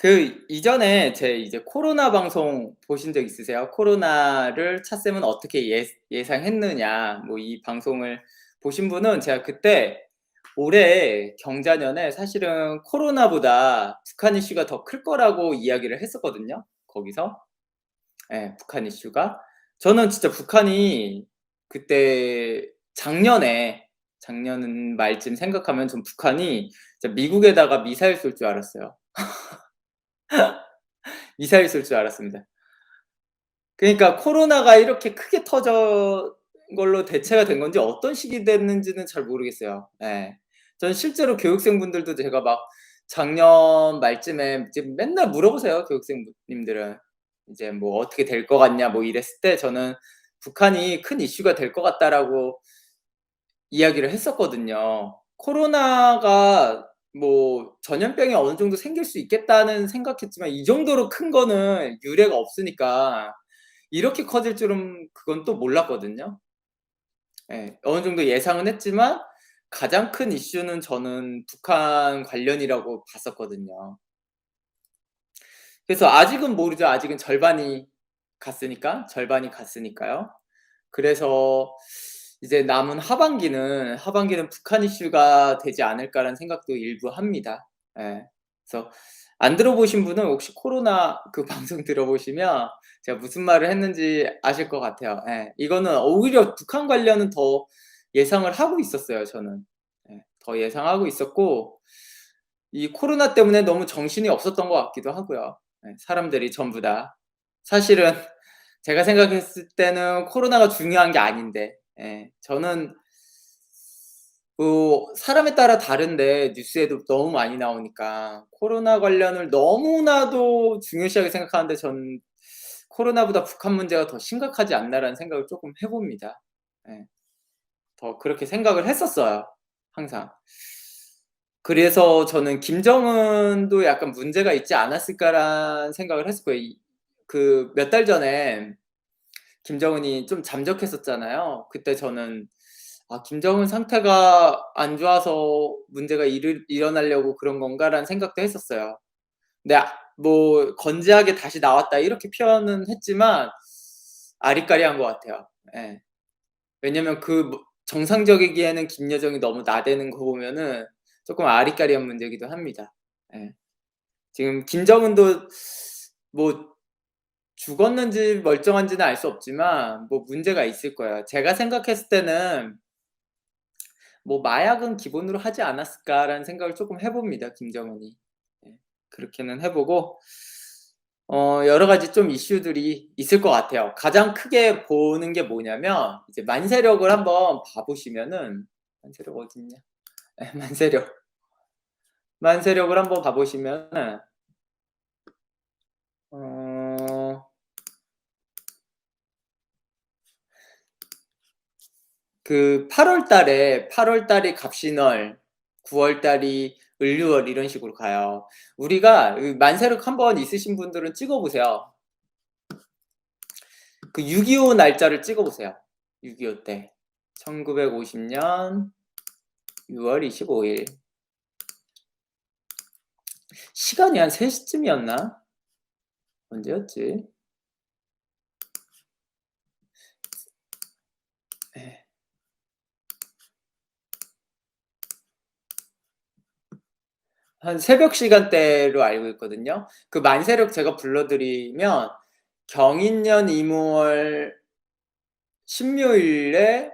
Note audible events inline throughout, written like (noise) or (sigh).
그 이전에 제 이제 코로나 방송 보신 적 있으세요? 코로나를 찻쌤은 어떻게 예 예상했느냐 뭐 이 방송을 보신 분은 제가 그때 올해 경자년에 사실은 코로나보다 북한 이슈가 더 클 거라고 이야기를 했었거든요 거기서. 예 북한 이슈가. 저는 진짜 북한이 그때 작년에 작년 말쯤 생각하면 좀 북한이 미국에다가 미사일 쏠 줄 알았어요. (laughs) (laughs) 미사일 쏠 줄 알았습니다. 그러니까 코로나가 이렇게 크게 터져 걸로 대체가 된 건지 어떤 식이 됐는지는 잘 모르겠어요. 예. 저는 실제로 교육생분들도 제가 막 작년 말쯤에 지금 맨날 물어보세요, 교육생 분 님들은. 이제 뭐 "어떻게 될 것 같냐." 뭐 이랬을 때 저는 "북한이 큰 이슈가 될 것 같다."라고 이야기를 했었거든요. 코로나가 뭐 전염병이 어느 정도 생길 수 있겠다는 생각했지만 이 정도로 큰 거는 유례가 없으니까 이렇게 커질 줄은 그건 또 몰랐거든요. 예. 어느 정도 예상은 했지만 가장 큰 이슈는 저는 북한 관련이라고 봤었거든요. 그래서 아직은 모르죠. 아직은 절반이 갔으니까. 절반이 갔으니까요. 그래서 이제 남은 하반기는, 하반기는 '북한 이슈가 되지 않을까.'라는 생각도 일부 합니다. 예. 그래서 안 들어보신 분은 혹시 코로나 그 (laughs) 방송 들어보시면 제가 무슨 말을 했는지 아실 것 같아요. 예. 이거는 오히려 북한 관련은 더 예상을 하고 있었어요 저는. 예. 더 예상하고 있었고 이 코로나 때문에 너무 정신이 없었던 것 같기도 하고요. 예. 사람들이 전부 다. 사실은 제가 생각했을 때는 코로나가 중요한 게 아닌데 예. 저는 뭐 사람에 따라 다른데 뉴스에도 너무 많이 나오니까 코로나 관련을 너무나도 중요시하게 생각하는데 전 '코로나보다 북한 문제가 더 심각하지 않나.'라는 생각을 쪼끔 해 봅니다. 예. 더 그렇게 생각을 했었어요 항상. 그래서 저는 '김정은도 약간 문제가 있지 않았을까.'라는 생각을 했었고요. 이그몇 달 전에 김정은이 좀 잠적했었잖아요. 그때 저는 '아 김정은 상태가 안 좋아서 문제가 일을 일어나려고 그런 건가.'라는 생각도 했었어요. 근데 아뭐 "건재하게 다시 나왔다." 이렇게 표현은 했지만 아리까리한 것 같아요. 예. 왜냐면 그뭐 정상적이기에는 김여정이 너무 나대는 거 보면은 쪼끔 아리까리한 문제이기도 합니다. 예. 지금 김정은도 뭐 죽었는지 멀쩡한지는 알 수 없지만 뭐 문제가 있을 거예요. 제가 생각했을 때는 뭐 '마약은 기본으로 하지 않았을까.'라는 생각을 쪼끔 해 봅니다 김정은이. 예. 그렇게는 해 보고 어 여러 가지 좀 이슈들이 있을 것 같아요. 가장 크게 보는 게 뭐냐면 이제 만세력을 한번 봐 보시면은 만세력 어딨냐? 예 만세력. 만세력을 한번 봐 보시면은 그 8월 달에 8월 달이 갑신월, 9월 달이 을유월 이런 식으로 가요. 우리가 이 만세력 한번 있으신 분들은 찍어 보세요. 그 6.25 날짜를 찍어 보세요. 6.25 때. 1950년 6월 25일. 시간이 한 3 시쯤이었나? 언제였지? 한 새벽 시간대로 알고 있거든요. 그 만세력 제가 불러 드리면 경인년 이모월 신묘일에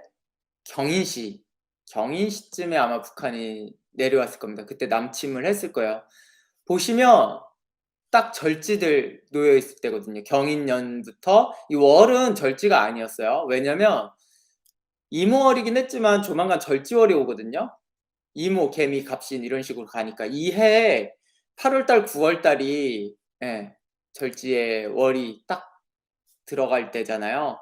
경인시, 경인시쯤에 아마 북한이 내려왔을 겁니다. 그때 남침을 했을 거예요. 보시면 딱 절지들 놓여 있을 때거든요. 경인년부터 이 월은 절지가 아니었어요. 왜냐면 이모월이긴 했지만 조만간 절지월이 오거든요. 이모, 개미, 갑신 이런 식으로 가니까 이 해에 8 월달, 9 월달이 예 절지의 월이 딱 들어갈 때잖아요.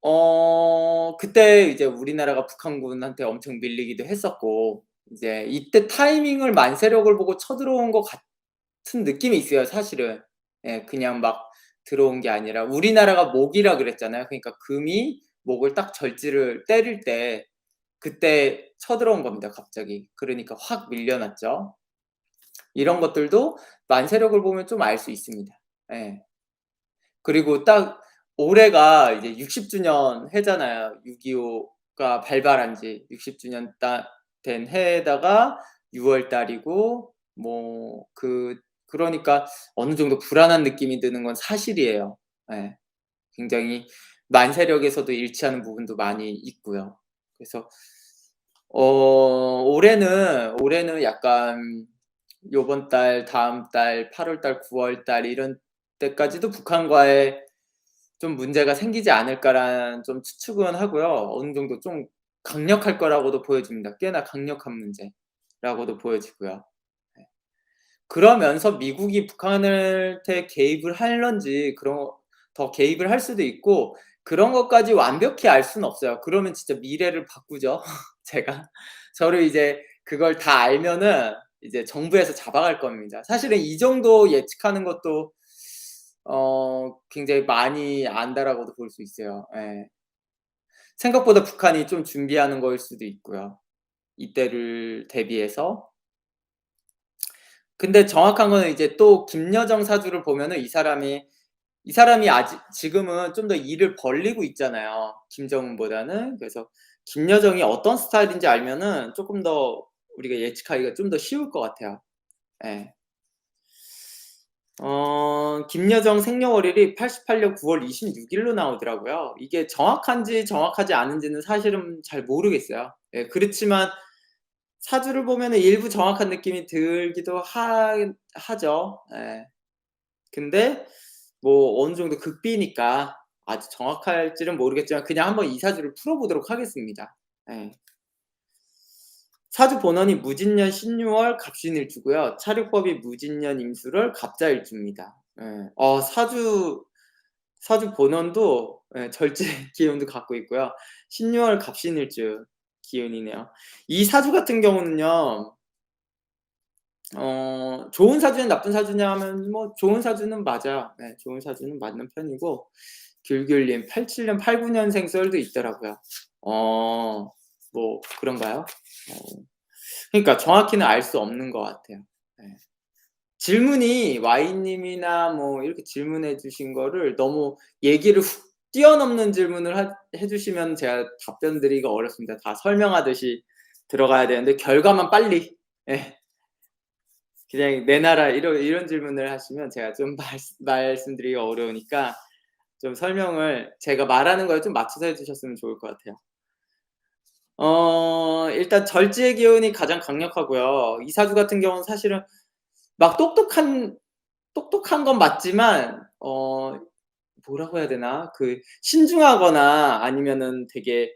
어 그때 이제 우리나라가 북한군한테 엄청 밀리기도 했었고 이제 이때 타이밍을 만세력을 보고 쳐들어온 것 같은 느낌이 있어요 사실은. 예 그냥 막 들어온 게 아니라 우리나라가 목이라 그랬잖아요. 그러니까 금이 목을 딱 절지를 때릴 때 그때 쳐들어온 겁니다 갑자기. 그러니까 확 밀려났죠. 이런 것들도 만세력을 보면 좀 알 수 있습니다. 예. 그리고 딱 올해가 이제 60 주년 해잖아요. 6.25가 발발한 지 60 주년 딱된 해에다가 6월 달이고 뭐 그 그러니까 어느 정도 불안한 느낌이 드는 건 사실이에요. 예. 굉장히 만세력에서도 일치하는 부분도 많이 있고요. 그래서 어 올해는 올해는 약간 요번 달, 다음 달, 8월 달, 9월 달 이런 때까지도 북한과의 좀 문제가 생기지 않을까라는 좀 추측은 하고요. 어느 정도 좀 강력할 거라고도 보여집니다. 꽤나 강력한 문제라고도 보여지고요. 네. 그러면서 미국이 북한한테 개입을 할런지 그런 더 개입을 할 수도 있고 그런 것까지 완벽히 알 수는 없어요. 그러면 진짜 미래를 바꾸죠. (laughs) 제가. 저를 이제 그걸 다 알면은 이제 정부에서 잡아갈 겁니다. 사실은 이 정도 예측하는 것도 어 굉장히 많이 안다라고도 볼 수 있어요. 예. 생각보다 북한이 좀 준비하는 거일 수도 있고요. 이때를 대비해서. 근데 정확한 거는 이제 또 김여정 사주를 보면은 이 사람이 이 사람이 아직 지금은 좀 더 일을 벌리고 있잖아요, 김정은보다는. 그래서 김여정이 어떤 스타일인지 알면은 쪼끔 더 우리가 예측하기가 좀 더 쉬울 것 같아요. 예. 어 김여정 생년월일이 88년 9월 26 일로 나오더라고요. 이게 정확한지 정확하지 않은지는 사실은 잘 모르겠어요. 예 그렇지만 사주를 보면은 일부 정확한 느낌이 들기도 하 하죠. 예. 근데 뭐 어느 정도 극비니까 아주 정확할지는 모르겠지만 그냥 한번 이 사주를 풀어 보도록 하겠습니다. 예. 사주 본원이 무진년 신유월 갑신일주고요. 차륙법이 무진년 임수월 갑자일주입니다. 예. 어 사주 사주 본원도 예 절제 (laughs) 기운도 갖고 있고요. 신유월 갑신일주 기운이네요. 이 사주 같은 경우는요. 어 좋은 사주냐 나쁜 사주냐 하면 뭐 좋은 사주는 맞아요. 네 좋은 사주는 맞는 편이고 귤귤님 87년 89년생 썰도 있더라고요. 어 뭐 그런가요? 어 그러니까 정확히는 알 수 없는 것 같아요. 네. 질문이 Y님이나 뭐 이렇게 질문해 주신 거를 너무 얘기를 훅 뛰어넘는 질문을 하 해 주시면 제가 답변 드리기가 어렵습니다. 다 설명하듯이 들어가야 되는데 결과만 빨리 예. 그냥 "내놔라." 이런 이런 질문을 하시면 제가 좀 (laughs) 말씀 말씀드리기가 어려우니까 좀 설명을 제가 말하는 거에 좀 맞춰서 해 주셨으면 좋을 것 같아요. 어 일단 절지의 기운이 가장 강력하고요. 이 사주 같은 경우는 사실은 막 똑똑한 똑똑한 건 맞지만 어 뭐라고 해야 되나? 그 신중하거나 아니면은 되게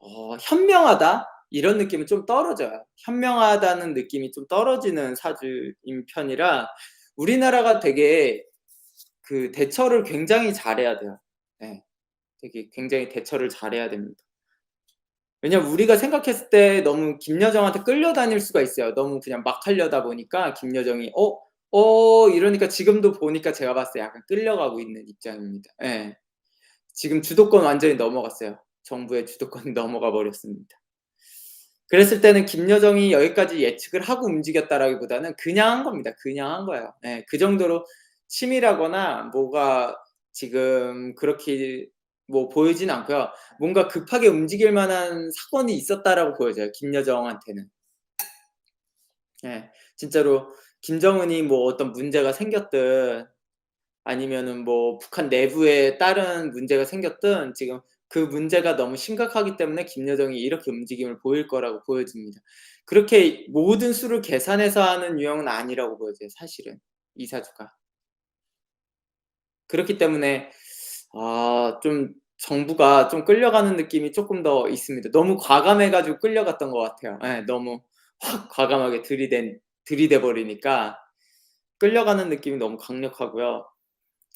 어 '현명하다.' 이런 느낌은 좀 떨어져요. 현명하다는 느낌이 좀 떨어지는 사주인 편이라 우리나라가 되게 그 대처를 굉장히 잘해야 돼요. 예. 되게 굉장히 대처를 잘해야 됩니다. 왜냐면 우리가 생각했을 때 너무 김여정한테 끌려다닐 수가 있어요. 너무 그냥 막 하려다 보니까 김여정이 "어? 어." 이러니까 지금도 보니까 제가 봤을 때 약간 끌려가고 있는 입장입니다. 예. 지금 주도권 완전히 넘어갔어요. 정부의 주도권이 (laughs) 넘어가 버렸습니다. 그랬을 때는 김여정이 여기까지 예측을 하고 움직였다라기보다는 그냥 한 겁니다. 그냥 한 거예요. 예. 그 정도로 치밀하거나 뭐가 지금 그렇게 뭐 보이진 않고요. 뭔가 급하게 움직일 만한 사건이 있었다라고 보여져요, 김여정한테는. 예. 진짜로 김정은이 뭐 어떤 문제가 생겼든 아니면은 뭐 북한 내부에 다른 문제가 생겼든 지금 그 문제가 너무 심각하기 때문에 김여정이 이렇게 움직임을 보일 거라고 보여집니다. 그렇게 모든 수를 계산해서 하는 유형은 아니라고 보여져요, 사실은 이 사주가. 그렇기 때문에 아 좀 정부가 좀 끌려가는 느낌이 쪼끔 더 있습니다. 너무 과감해 가지고 끌려갔던 것 같아요. 예. 너무 확 과감하게 들이댄 들이대 버리니까 끌려가는 느낌이 너무 강력하고요.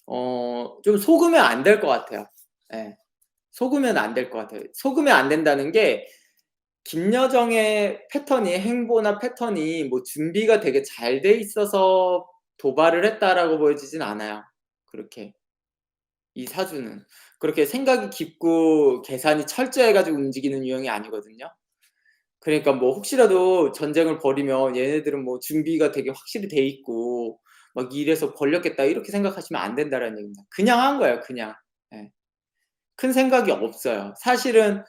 어 좀 속으면 안 될 것 같아요. 예. 속으면 안 될 것 같아요. 속으면 안 된다는 게 김여정의 패턴이 행보나 패턴이 뭐 준비가 되게 잘 돼 있어서 도발을 했다라고 보여지진 않아요. 그렇게. 이 사주는. 그렇게 생각이 깊고 계산이 철저해 가지고 움직이는 유형이 아니거든요. 그러니까 뭐 혹시라도 전쟁을 벌이면 얘네들은 뭐 준비가 되게 확실히 돼 있고 막 이래서 벌렸겠다 이렇게 생각하시면 안 된다라는 얘기입니다. 그냥 한 거예요 그냥. 예. 큰 생각이 없어요. 사실은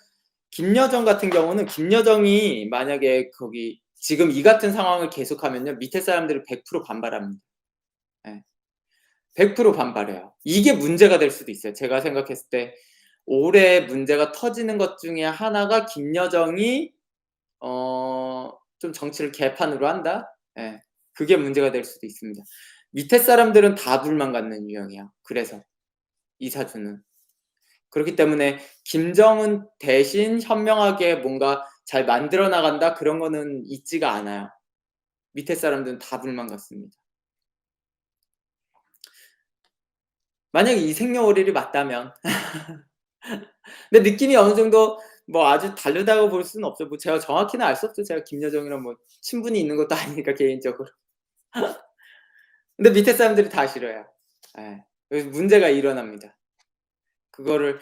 김여정 같은 경우는 김여정이 만약에 거기 지금 이 같은 상황을 계속하면요. 밑에 사람들이 100% 반발합니다. 예. 100% 반발해요. 이게 문제가 될 수도 있어요. 제가 생각했을 때 올해 문제가 터지는 것 중에 하나가 김여정이 어 좀 정치를 개판으로 한다? 예. 그게 문제가 될 수도 있습니다. 밑에 사람들은 다 불만 갖는 유형이에요 그래서 이 사주는. 그렇기 때문에 김정은 대신 현명하게 뭔가 잘 만들어 나간다 그런 거는 있지가 않아요. 밑에 사람들은 다 불만 갖습니다. 만약에 이 생년월일이 맞다면. (laughs) 근데 느낌이 어느 정도 뭐 아주 다르다고 볼 수는 없죠. 뭐 제가 정확히는 알 수 없죠. 제가 김여정이랑 뭐 친분이 있는 것도 아니니까 개인적으로. (laughs) 근데 밑에 사람들이 다. 예. 그래서 문제가 일어납니다. 그거를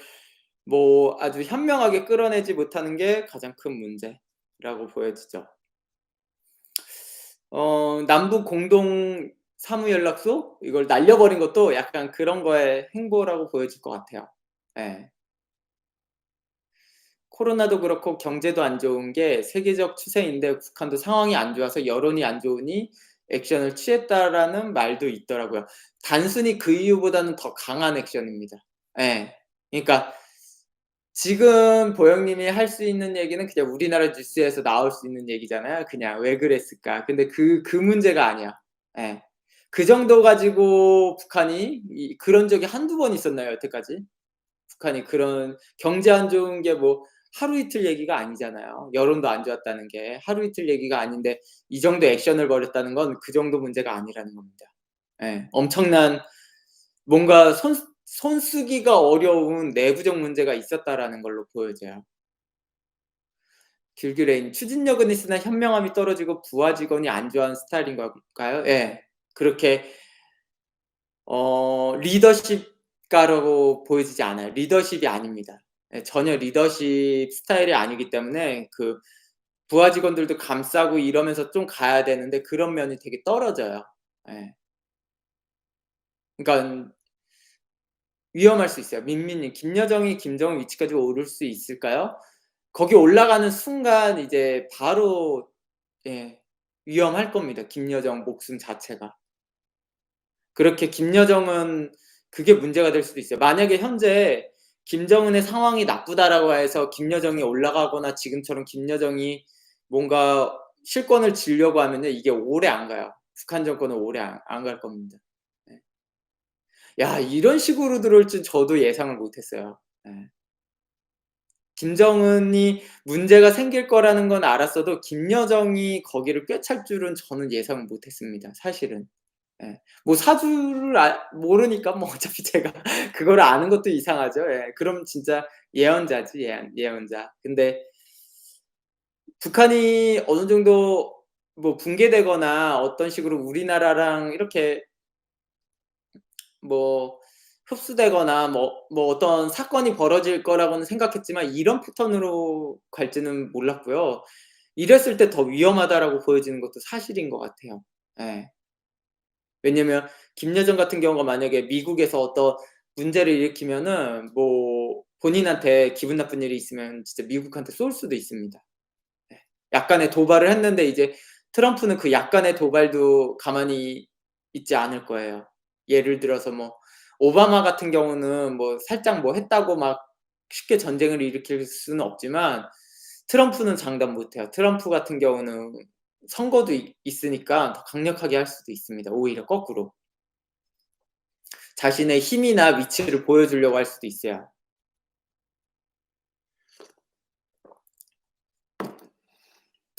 뭐 아주 현명하게 끌어내지 못하는 게 가장 큰 문제라고 보여지죠. 어 남북 공동 사무 연락소 이걸 날려버린 것도 약간 그런 거의 행보라고 보여질 것 같아요. 예. 코로나도 그렇고 경제도 안 좋은 게 세계적 추세인데 북한도 상황이 안 좋아서 여론이 안 좋으니 액션을 취했다라는 말도 있더라고요. 단순히 그 이유보다는 더 강한 액션입니다. 예. 그러니까 지금 보영님이 할 수 있는 얘기는 그냥 우리나라 뉴스에서 나올 수 있는 얘기잖아요. 그냥 '왜 그랬을까?' 근데 그 그 문제가 아니야. 예. 그 정도 가지고 북한이 이 그런 적이 1-2번 있었나요 여태까지? 북한이 그런 경제 안 좋은 게 뭐 하루 이틀 얘기가 아니잖아요. 여론도 안 좋았다는 게 하루 이틀 얘기가 아닌데 이 정도 액션을 벌였다는 건 그 정도 문제가 아니라는 겁니다. 예. 엄청난 뭔가 손 손 쓰기가 어려운 내부적 문제가 있었다라는 걸로 보여져요. 길규레인 추진력은 있으나 현명함이 떨어지고 부하 직원이 안 좋아하는 스타일인 걸까요? 예. 그렇게 어 리더십가라고 보여지지 않아요. 리더십이 아닙니다. 예 전혀 리더십 스타일이 아니기 때문에 그 부하 직원들도 감싸고 이러면서 좀 가야 되는데 그런 면이 되게 떨어져요. 예. 그러니깐 위험할 수 있어요. 민민님 김여정이 김정은 위치까지 오를 수 있을까요? 거기 올라가는 순간 이제 바로 예 위험할 겁니다. 김여정 목숨 자체가. 그렇게 김여정은 그게 문제가 될 수도 있어요. 만약에 현재 김정은의 상황이 나쁘다라고 해서 김여정이 올라가거나 지금처럼 김여정이 뭔가 실권을 쥐려고 하면요 이게 오래 안 가요. 북한 정권은 오래 안안갈 겁니다. 예. 야 이런 식으로 들어올 줄 저도 예상을 못 했어요. 예. 김정은이 문제가 생길 거라는 건 알았어도 김여정이 거기를 꿰찰 줄은 저는 예상을 못 했습니다 사실은. 예. 뭐 사주를 아 모르니까 뭐 어차피 제가 (laughs) 그거를 아는 것도 이상하죠. 예. 그럼 진짜 예언자지 예언 예언자. 근데 북한이 어느 정도 뭐 붕괴되거나 어떤 식으로 우리나라랑 이렇게 뭐 흡수되거나 뭐 뭐 어떤 사건이 벌어질 거라고는 생각했지만 이런 패턴으로 갈지는 몰랐고요. 이랬을 때 더 위험하다라고 보여지는 것도 사실인 것 같아요. 예. 왜냐면 김여정 같은 경우가 만약에 미국에서 어떤 문제를 일으키면은 뭐 본인한테 기분 나쁜 일이 있으면 진짜 미국한테 쏠 수도 있습니다. 예. 약간의 도발을 했는데 이제 트럼프는 그 약간의 도발도 가만히 있지 않을 거예요. 예를 들어서 뭐 오바마 같은 경우는 뭐 살짝 뭐 했다고 막 쉽게 전쟁을 일으킬 수는 없지만 트럼프는 장담 못 해요. 트럼프 같은 경우는 선거도 있 있으니까 더 강력하게 할 수도 있습니다 오히려 거꾸로. 자신의 힘이나 위치를 보여주려고 할 수도 있어요.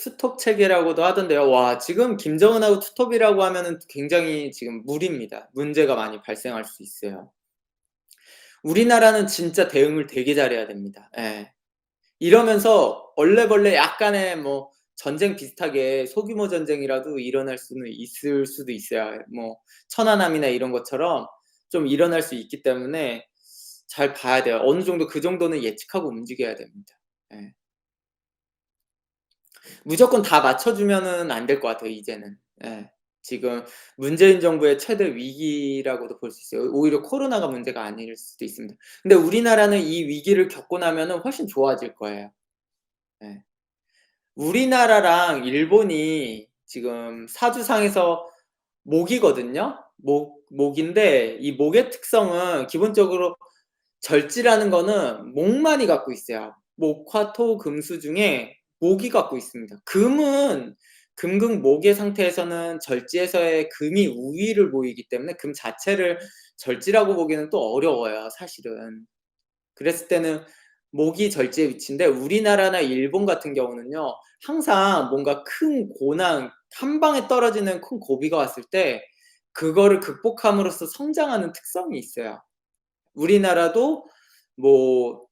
투톱 체계라고도 하던데요. 와 지금 김정은하고 투톱이라고 하면은 굉장히 지금 무리입니다. 문제가 많이 발생할 수 있어요. 우리나라는 진짜 대응을 되게 잘해야 됩니다. 예. 이러면서 얼레벌레 약간의 뭐 전쟁 비슷하게 소규모 전쟁이라도 일어날 수는 있을 수도 있어요. 뭐 천안함이나 이런 것처럼 좀 일어날 수 있기 때문에 잘 봐야 돼요. 어느 정도 그 정도는 예측하고 움직여야 됩니다. 예. 무조건 다 맞춰 주면은 안 될 것 같아요 이제는. 예. 지금 문재인 정부의 최대 위기라고도 볼 수 있어요. 오히려 코로나가 문제가 아닐 수도 있습니다. 근데 우리나라는 이 위기를 겪고 나면은 훨씬 좋아질 거예요. 예. 우리나라랑 일본이 지금 사주상에서 목이거든요. 목 목인데 이 목의 특성은 기본적으로 절지라는 거는 목만이 갖고 있어요. 목, 화, 토, 금, 수 중에 목이 갖고 있습니다. 금은 금극 목의 상태에서는 절지에서의 금이 우위를 보이기 때문에 금 자체를 절지라고 보기는 또 어려워요, 사실은. 그랬을 때는 목이 절지의 위치인데 우리나라나 일본 같은 경우는요. 항상 뭔가 큰 고난, 한 방에 떨어지는 큰 고비가 왔을 때 그거를 극복함으로써 성장하는 특성이 있어요. 우리나라도 뭐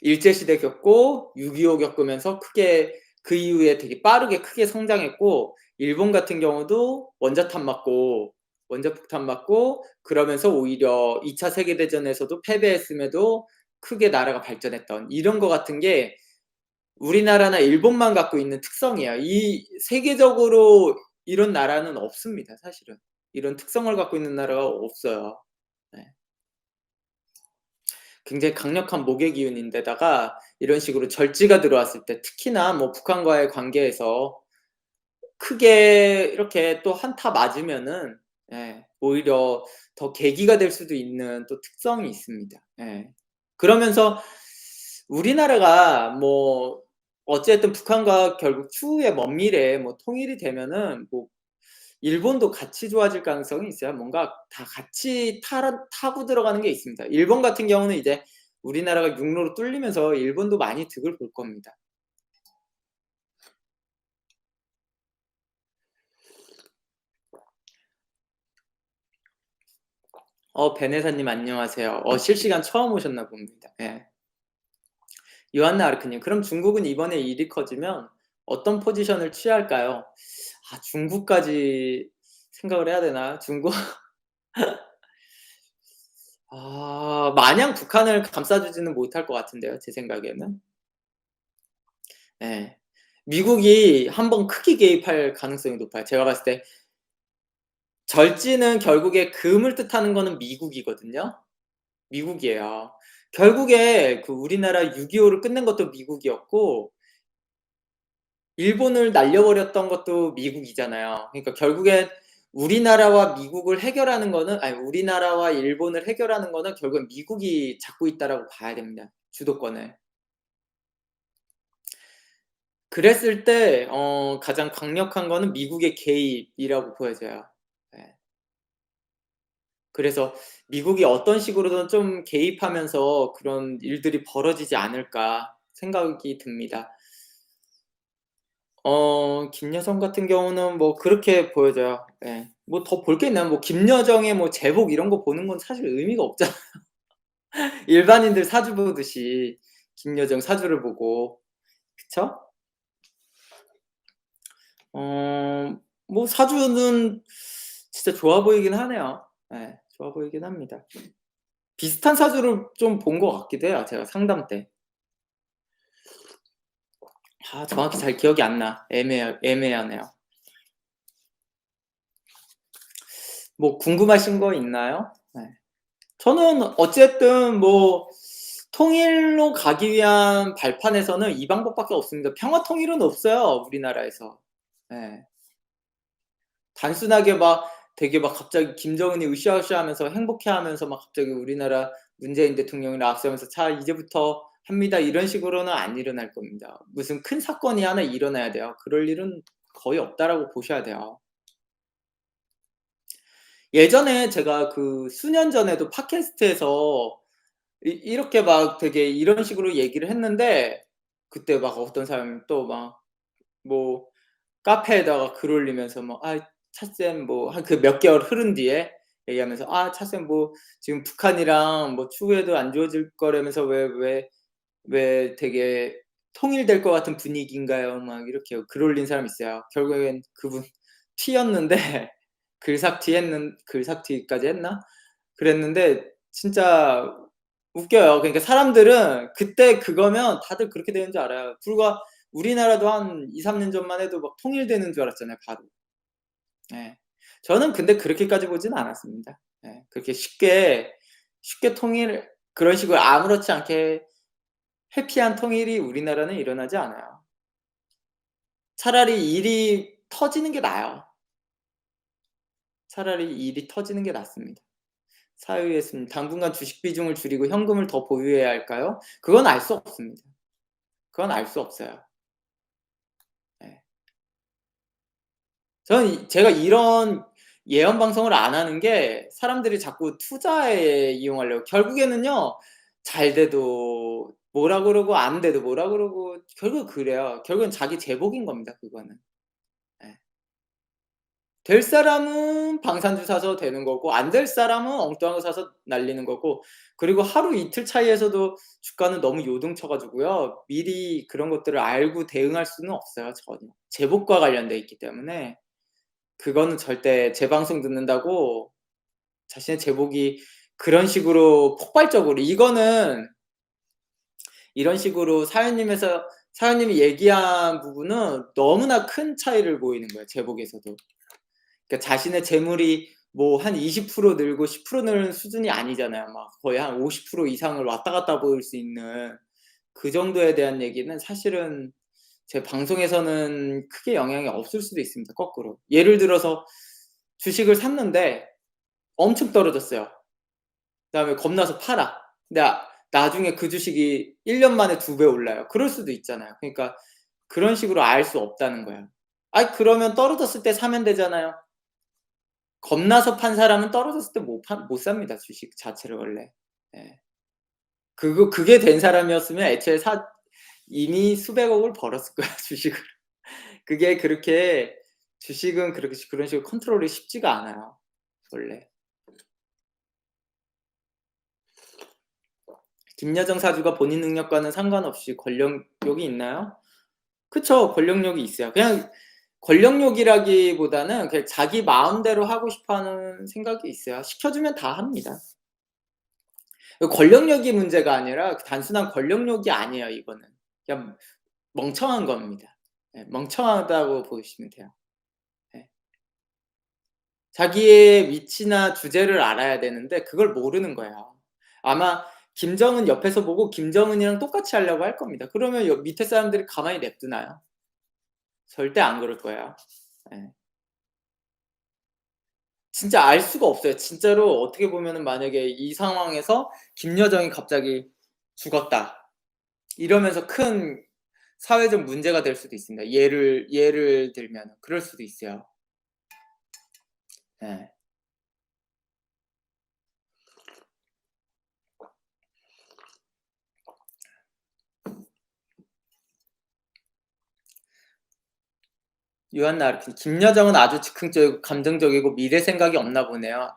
일제 시대 겪고 6.25 겪으면서 크게 그 이후에 되게 빠르게 크게 성장했고 일본 같은 경우도 원자탄 맞고 원자폭탄 맞고 그러면서 오히려 2차 세계 대전에서도 패배했음에도 크게 나라가 발전했던 이런 거 같은 게 우리나라나 일본만 갖고 있는 특성이야. 이 세계적으로 이런 나라는 없습니다, 사실은. 이런 특성을 갖고 있는 나라가 없어요. 네. 굉장히 강력한 목의 기운인데다가 이런 식으로 절지가 들어왔을 때 특히나 뭐 북한과의 관계에서 크게 이렇게 또 한타 맞으면은 예, 오히려 더 계기가 될 수도 있는 또 특성이 있습니다. 예. 그러면서 우리나라가 뭐 어쨌든 북한과 결국 추후에 먼 미래에 뭐 통일이 되면은 뭐 일본도 같이 좋아질 가능성이 있어요. 뭔가 다 같이 타 타고 들어가는 게 있습니다. 일본 같은 경우는 이제 우리나라가 육로로 뚫리면서 일본도 많이 득을 볼 겁니다. 어 베네사님 안녕하세요. 어 실시간 처음 오셨나 봅니다. 예. 요한나 아르크님 그럼 중국은 이번에 일이 커지면 어떤 포지션을 취할까요? 아 중국까지 생각을 해야 되나? 중국 (laughs) 아 마냥 북한을 감싸주지는 못할 것 같은데요, 제 생각에는. 예. 미국이 한번 크게 개입할 가능성이 높아요. 제가 봤을 때 절지는 결국에 금을 뜻하는 거는 미국이거든요. 미국이에요. 결국에 그 우리나라 6.25를 끝낸 것도 미국이었고 일본을 날려버렸던 것도 미국이잖아요. 그러니까 결국엔 우리나라와 미국을 해결하는 거는 아니 우리나라와 일본을 해결하는 거는 결국은 미국이 잡고 있다라고 봐야 됩니다. 주도권을. 그랬을 때 어 가장 강력한 거는 미국의 개입이라고 보여져요. 네. 그래서 미국이 어떤 식으로든 좀 개입하면서 그런 일들이 벌어지지 않을까 생각이 듭니다. 어 김여정 같은 경우는 뭐 그렇게 보여져요. 예. 뭐 더 볼 게 있나요? 뭐 김여정의 뭐 제복 이런 거 보는 건 사실 의미가 없잖아요. (laughs) 일반인들 사주 보듯이 김여정 사주를 보고. 그쵸? 어 뭐 사주는 진짜 좋아 보이긴 하네요. 예. 좋아 보이긴 합니다. 비슷한 사주를 좀 본 것 같기도 해요, 제가 상담 때. 아 정확히 잘 기억이 안 나. 애매 애매하네요. 뭐 궁금하신 거 있나요? 네. 저는 어쨌든 뭐 통일로 가기 위한 발판에서는 이 방법밖에 없습니다. 평화 통일은 없어요, 우리나라에서. 예. 단순하게 막 되게 막 갑자기 김정은이 으쌰으쌰 하면서 행복해 하면서 막 갑자기 우리나라 문재인 대통령이 앞서면서 "자 이제부터 합니다." 이런 식으로는 안 일어날 겁니다. 무슨 큰 사건이 하나 일어나야 돼요. 그럴 일은 거의 없다라고 보셔야 돼요. 예전에 제가 그 수년 전에도 팟캐스트에서 이 이렇게 막 되게 이런 식으로 얘기를 했는데 그때 막 어떤 사람이 또 막 뭐 카페에다가 글 올리면서 뭐 "아 차쌤" 뭐 한 그 몇 개월 흐른 뒤에 얘기하면서 "아 차쌤 뭐 지금 북한이랑 뭐 추후에도 안 좋아질 거라면서 왜 왜 왜 되게 통일될 것 같은 분위기인가요?" 막 이렇게 글 올린 사람이 있어요. 결국엔 그분 (laughs) T였는데 (laughs) 글삭티 했는 글삭티까지 했나? 그랬는데 진짜 웃겨요. 그러니까 사람들은 그때 그거면 다들 그렇게 되는 줄 알아요. 불과 우리나라도 한 2-3년 전만 해도 막 통일되는 줄 알았잖아요 바로. 예. 저는 근데 그렇게까지 보지는 않았습니다. 예. 그렇게 쉽게, 쉽게 통일 그런 식으로 아무렇지 않게 해피한 통일이 우리나라는 일어나지 않아요. 차라리 일이 터지는 게 나아요. 차라리 일이 터지는 게 낫습니다. 사유했습니다. 당분간 주식 비중을 줄이고 현금을 더 보유해야 할까요? 그건 알 수 없습니다. 그건 알 수 없어요. 예. 저는 이 제가 이런 예언 방송을 안 하는 게 사람들이 자꾸 투자에 이용하려고 결국에는요. 잘 돼도 뭐라 그러고 안 돼도 뭐라 그러고 결국 그래요. 결국은 자기 제복인 겁니다 그거는. 예. 될 사람은 방산주 사서 되는 거고 안 될 사람은 엉뚱한 거 사서 날리는 거고 그리고 하루 이틀 차이에서도 주가는 너무 요동쳐 가지고요. 미리 그런 것들을 알고 대응할 수는 없어요 전혀. 제복과 관련돼 있기 때문에 그거는 절대 제 방송 듣는다고 자신의 제복이 그런 식으로 폭발적으로 이거는 이런 식으로 사연님에서 사연님이 얘기한 부분은 너무나 큰 차이를 보이는 거예요 제복에서도. 그러니까 자신의 재물이 뭐 한 20% 늘고 10% 느는 수준이 아니잖아요. 막 거의 한 50% 이상을 왔다 갔다 보일 수 있는 그 정도에 대한 얘기는 사실은 제 방송에서는 크게 영향이 없을 수도 있습니다 거꾸로. 예를 들어서 주식을 샀는데 엄청 떨어졌어요. 그다음에 겁나서 팔아. 근데 아 나중에 그 주식이 1년 만에 2배 올라요. 그럴 수도 있잖아요. 그러니까 그런 식으로 알 수 없다는 거예요. 아이 그러면 떨어졌을 때 사면 되잖아요. 겁나서 판 사람은 떨어졌을 때못판못 삽니다 주식 자체를 원래. 예. 그거 그게 된 사람이었으면 애초에 사 이미 수백억을 벌었을 거야 (laughs) 주식을. 그게 그렇게 주식은 그렇게 그런 식으로 컨트롤이 쉽지가 않아요 원래. 김여정 사주가 본인 능력과는 상관없이 권력욕이 있나요? 그쵸. 권력욕이 있어요. 그냥 권력욕이라기보다는 그냥 자기 마음대로 하고 싶어 하는 생각이 있어요. 시켜주면 다 합니다. 그 권력욕이 문제가 아니라 단순한 권력욕이 아니에요 이거는. 그냥 멍청한 겁니다. 예 멍청하다고 보시면 돼요. 예. 자기의 위치나 주제를 알아야 되는데 그걸 모르는 거예요. 아마 김정은 옆에서 보고 김정은이랑 똑같이 하려고 할 겁니다. 그러면 여 밑에 사람들이 가만히 냅두나요? 절대 안 그럴 거예요. 예. 진짜 알 수가 없어요. 진짜로 어떻게 보면은 만약에 이 상황에서 김여정이 갑자기 죽었다. 이러면서 큰 사회적 문제가 될 수도 있습니다. 예를 예를 들면은 그럴 수도 있어요. 예. 유한나 김여정은 아주 즉흥적이고 감정적이고 미래 생각이 없나 보네요.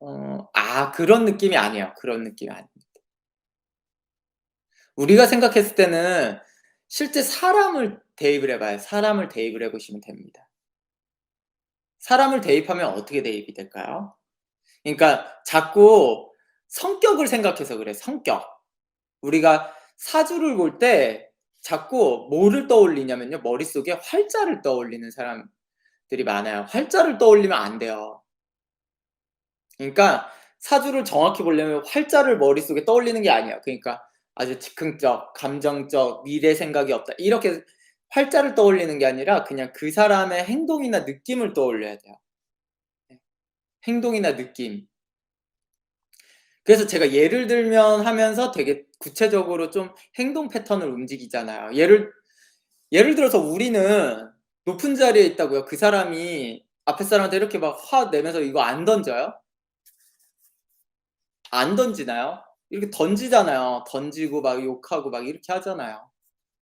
어 아 그런 느낌이 아니에요. 그런 느낌이 아닙니다. 우리가 생각했을 때는 실제 사람을 대입을 해 봐요. 사람을 대입을 해 보시면 됩니다. 사람을 대입하면 어떻게 대입이 될까요? 그러니까 자꾸 성격을 생각해서 그래요, 성격. 우리가 사주를 볼 때 자꾸 뭐를 떠올리냐면요. 머릿속에 활자를 떠올리는 사람들이 많아요. 활자를 떠올리면 안 돼요. 그러니까 사주를 정확히 보려면 활자를 머릿속에 떠올리는 게 아니야. 그러니까 아주 즉흥적, 감정적, 미래 생각이 없다. 이렇게 활자를 떠올리는 게 아니라 그냥 그 사람의 행동이나 느낌을 떠올려야 돼요. 네. 행동이나 느낌. 그래서 제가 예를 들면 하면서 되게 구체적으로 좀 행동 패턴을 움직이잖아요. 예를 예를 들어서 우리는 높은 자리에 있다고요. 그 사람이 앞에 사람한테 이렇게 막 화 내면서 이거 안 던져요? 안 던지나요? 이렇게 던지잖아요. 던지고 막 욕하고 막 이렇게 하잖아요.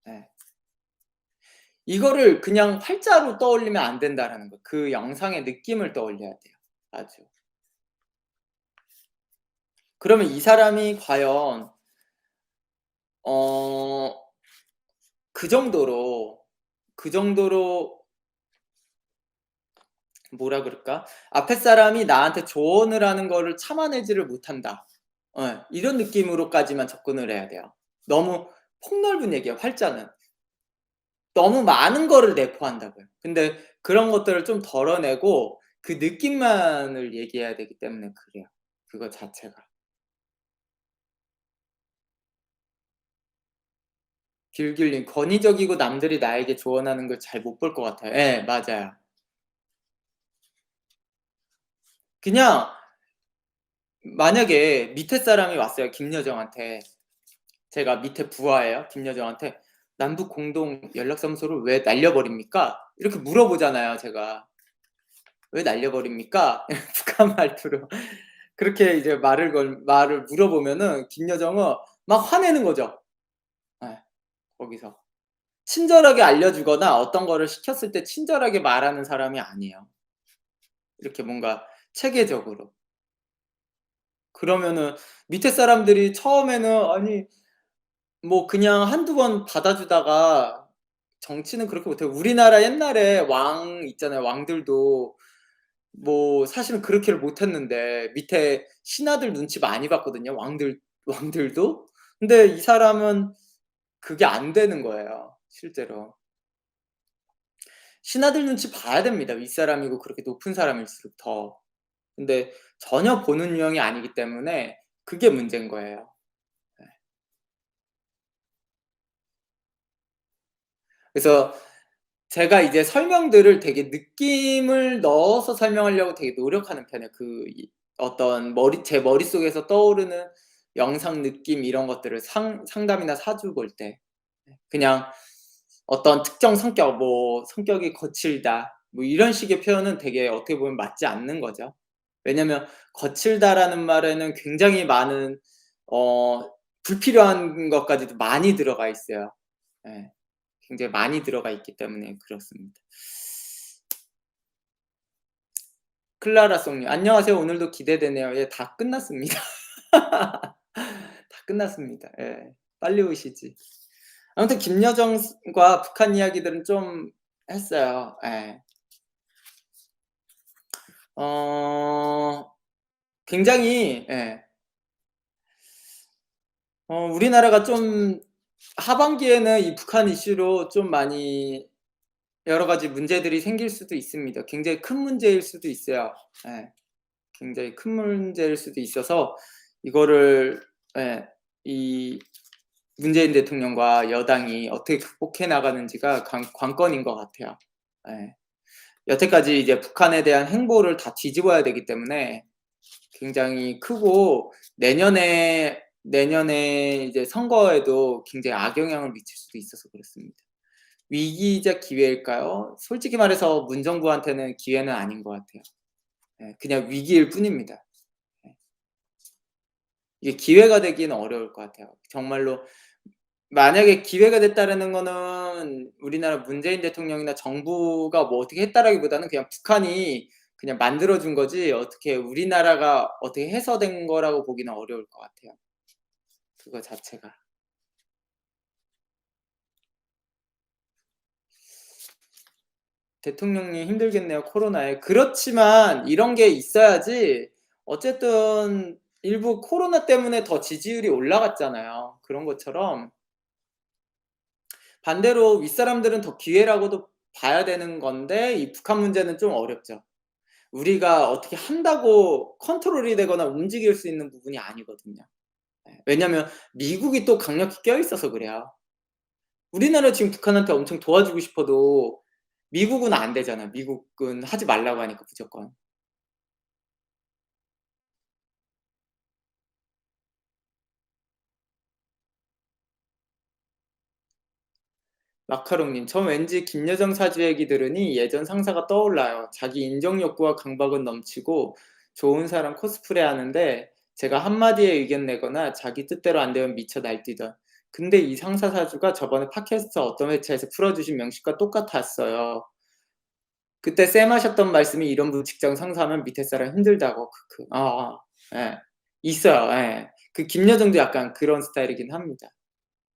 예. 이거를 그냥 활자로 떠올리면 안 된다라는 거. 그 영상의 느낌을 떠올려야 돼요. 아주. 그러면 이 사람이 과연 어 그 정도로 그 정도로 뭐라 그럴까? '앞에 사람이 나한테 조언을 하는 거를 참아내지를 못한다.' 예. 이런 느낌으로까지만 접근을 해야 돼요. 너무 폭넓은 얘기예요 활자는. 너무 많은 거를 내포한다고요. 근데 그런 것들을 좀 덜어내고 그 느낌만을 얘기해야 되기 때문에 그래요. 그거 자체가. 길길님 권위적이고 남들이 나에게 조언하는 걸 잘 못 볼 것 같아요. 예 맞아요. 그냥 만약에 밑에 사람이 왔어요 김여정한테. 제가 밑에 부하예요 김여정한테. "남북 공동 연락사무소를 왜 날려버립니까?" 이렇게 물어보잖아요 제가. "왜 날려버립니까?" (laughs) 북한 말투로 그렇게 이제 말을 걸 말을 물어보면은 김여정은 막 화내는 거죠. 예. 거기서. 친절하게 알려주거나 어떤 거를 시켰을 때 친절하게 말하는 사람이 아니에요. 이렇게 뭔가 체계적으로. 그러면은 밑에 사람들이 처음에는 아니 뭐 그냥 1-2번 받아주다가 정치는 그렇게 못해요. 우리나라 옛날에 왕 있잖아요. 왕들도 뭐 사실은 그렇게를 못했는데 밑에 신하들 눈치 많이 봤거든요, 왕들 왕들도. 근데 이 사람은 그게 안 되는 거예요, 실제로. 신하들 눈치 봐야 됩니다, 윗사람이고 그렇게 높은 사람일수록 더. 근데 전혀 보는 유형이 아니기 때문에 그게 문제인 거예요. 네. 그래서 제가 이제 설명들을 되게 느낌을 넣어서 설명하려고 되게 노력하는 편이에요. 그이 어떤 머리 제 머릿속에서 떠오르는 영상 느낌 이런 것들을 상 상담이나 사주 볼 때. 네. 그냥 어떤 특정 성격 뭐 "성격이 거칠다." 뭐 이런 식의 표현은 되게 어떻게 보면 맞지 않는 거죠. 왜냐면 "거칠다."라는 말에는 굉장히 많은 어 불필요한 것까지도 많이 들어가 있어요. 예. 굉장히 많이 들어가 있기 때문에 그렇습니다. 클라라 송님 "안녕하세요. 오늘도 기대되네요." 예 다 끝났습니다. (laughs) (laughs) 다 끝났습니다. 예. 빨리 오시지. 아무튼 김여정과 북한 이야기들은 좀 했어요. 예. 어 굉장히 예. 어 우리나라가 좀 하반기에는 이 북한 이슈로 좀 많이 여러 가지 문제들이 생길 수도 있습니다. 굉장히 큰 문제일 수도 있어요. 예. 굉장히 큰 문제일 수도 있어서 이거를 예 이 문재인 대통령과 여당이 어떻게 극복해 나가는지가 관 관건인 것 같아요. 예. 여태까지 이제 북한에 대한 행보를 다 뒤집어야 되기 때문에 굉장히 크고 내년에 내년에 이제 선거에도 굉장히 악영향을 미칠 수도 있어서 그렇습니다. 위기이자 기회일까요? 솔직히 말해서 문정부한테는 기회는 아닌 것 같아요. 예 그냥 위기일 뿐입니다. 예. 이게 기회가 되기는 어려울 것 같아요. 정말로 만약에 기회가 됐다라는 거는 우리나라 문재인 대통령이나 정부가 뭐 어떻게 했다라기보다는 그냥 북한이 그냥 만들어 준 거지 어떻게 우리나라가 어떻게 해서 된 거라고 보기는 어려울 것 같아요. 그거 자체가. 대통령님 힘들겠네요, 코로나에. 그렇지만 이런 게 있어야지 어쨌든 일부 코로나 때문에 더 지지율이 올라갔잖아요. 그런 것처럼 반대로 윗사람들은 더 기회라고도 봐야 되는 건데 이 북한 문제는 좀 어렵죠. 우리가 어떻게 한다고 컨트롤이 되거나 움직일 수 있는 부분이 아니거든요. 예. 왜냐면 미국이 또 강력히 껴있어서 그래요. 우리나라 지금 북한한테 엄청 도와주고 싶어도 미국은 안 되잖아. 미국은 하지 말라고 하니까 무조건. 마카롱님, 전 왠지 김여정 사주 얘기 들으니 예전 상사가 떠올라요. 자기 인정 욕구와 강박은 넘치고 좋은 사람 코스프레 하는데 제가 한마디에 의견 내거나 자기 뜻대로 안 되면 미쳐 날뛰던. 근데 이 상사 사주가 저번에 팟캐스트 어떤 회차에서 풀어주신 명식과 똑같았어요. 그때 쌤 하셨던 말씀이 이런 분 직장 상사하면 밑에 사람 힘들다고. 크크. 아, 아, 예. 있어요. 예. 그 김여정도 약간 그런 스타일이긴 합니다.